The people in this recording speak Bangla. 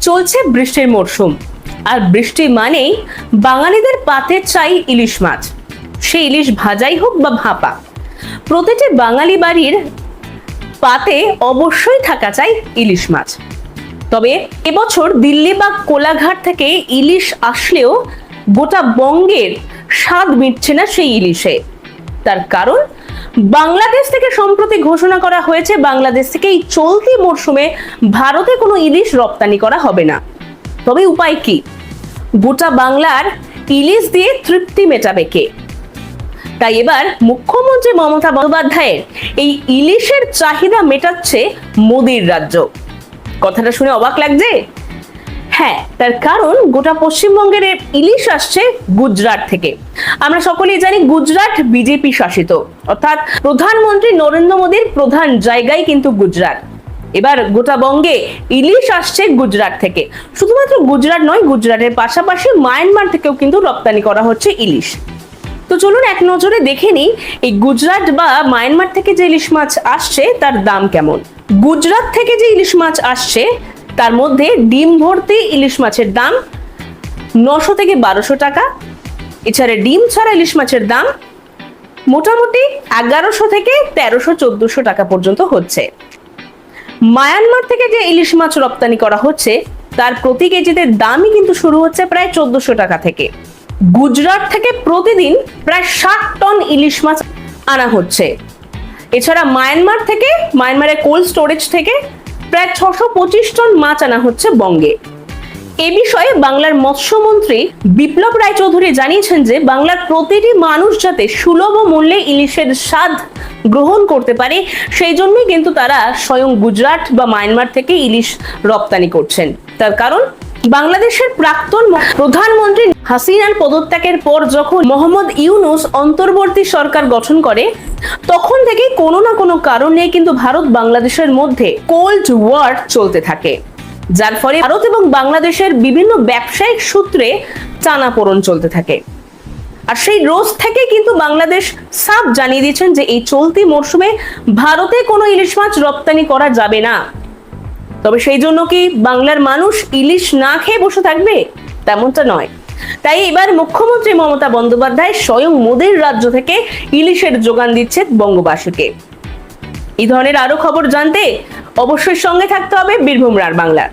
চলছে বৃষ্টির মরশুম। আর বৃষ্টি মানেই বাঙালিদের পাতে চাই ইলিশ মাছ। সে ইলিশ ভাজাই হোক বা ভাপা। প্রতিটি বাঙালি বাড়ির পাতে অবশ্যই থাকা চাই ইলিশ মাছ। তবে এবছর দিল্লি বা কোলাঘাট থেকে ইলিশ আসলেও গোটা বঙ্গের স্বাদ মিটছে না সেই ইলিশে। তার কারণ বাংলাদেশ থেকে সম্প্রতি ঘোষণা করা হয়েছে, বাংলাদেশ থেকে এই চলতি মরশুমে ভারতে কোনো ইলিশ রপ্তানি করা হবে না। তবে উপায় কি? গোটা বাংলার ইলিশ দিয়ে তৃপ্তি মেটাবে কে? তাই এবার মুখ্যমন্ত্রী মমতা বন্দ্যোপাধ্যায়ের এই ইলিশের চাহিদা মেটাচ্ছে মোদির রাজ্য। কথাটা শুনে অবাক লাগছে? হ্যাঁ তার কারণ গোটা পশ্চিমবঙ্গের ইলিশ আসছে গুজরাট থেকে। আমরা সকলেই জানি গুজরাট বিজেপি শাসিত। অর্থাৎ প্রধানমন্ত্রী নরেন্দ্র মোদীর প্রধান জায়গায় কিন্তু গুজরাট। এবার গোটা বঙ্গে ইলিশ আসছে গুজরাট থেকে। শুধুমাত্র গুজরাট নয়, গুজরাটের পাশাপাশি মায়ানমার থেকেও কিন্তু রপ্তানি করা হচ্ছে ইলিশ। তো চলুন এক নজরে দেখে নিই, এই গুজরাট বা মায়ানমার থেকে যে ইলিশ মাছ আসছে, তার দাম কেমন? গুজরাট থেকে যে ইলিশ মাছ আসছে তার মধ্যে ডিম ভর্তি ইলিশ মাছের দাম নশো থেকে বারোশো টাকা। এছাড়া ডিম ছাড়া ইলিশ মাছের দাম মোটামুটি এগারোশো থেকে তেরোশো, চোদ্দশো টাকা পর্যন্ত হচ্ছে। মায়ানমার থেকে যে ইলিশ মাছ রপ্তানি করা হচ্ছে, তার প্রতি কেজিতে দামই কিন্তু শুরু হচ্ছে প্রায় চোদ্দশো টাকা থেকে। গুজরাট থেকে প্রতিদিন প্রায় ষাট টন ইলিশ মাছ আনা হচ্ছে। এছাড়া মায়ানমার থেকে, মায়ানমারের কোল্ড স্টোরেজ থেকে প্রায় ছশো পঁচিশ টন মাছ আনা হচ্ছে বঙ্গে। এ বিষয়ে বাংলার মৎস্যমন্ত্রী বিপ্লব রায়চৌধুরী জানিয়েছেন যে বাংলার প্রতিটি মানুষ যাতে সুলভ মূল্যে ইলিশের স্বাদ গ্রহণ করতে পারে, সেই জন্যই কিন্তু তারা স্বয়ং গুজরাট বা মায়ানমার থেকে ইলিশ রপ্তানি করছেন। তার কারণ? বাংলাদেশের প্রাক্তন প্রধানমন্ত্রী হাসিনার পদত্যাগের পর যখন মোহাম্মদ ইউনুস অন্তর্বর্তী সরকার গঠন করে, তখন থেকে কোনো না কোনো কারণে কিন্তু ভারত বাংলাদেশের মধ্যে কোল্ড ওয়ার চলতে থাকে। যার ফলে ভারত এবং বাংলাদেশের বিভিন্ন ব্যবসায়িক সূত্রে টানাপোড়ন চলতে থাকে। আর সেই রোজ থেকে কিন্তু বাংলাদেশ সাফ জানিয়ে দিয়েছেন যে এই চলতি মরশুমে ভারতে কোনো ইলিশ মাছ রপ্তানি করা যাবে না। তবে সেই জন্য কি বাংলার মানুষ ইলিশ না খেয়ে বসে থাকবে? তেমনটা নয়। তাই এবার মুখ্যমন্ত্রী মমতা বন্দ্যোপাধ্যায় স্বয়ং মোদের রাজ্য থেকে ইলিশের যোগান দিচ্ছে বঙ্গবাসীকে। এই ধরনের আরও খবর জানতে অবশ্যই সঙ্গে থাকতে হবে বীরভূম রার বাংলার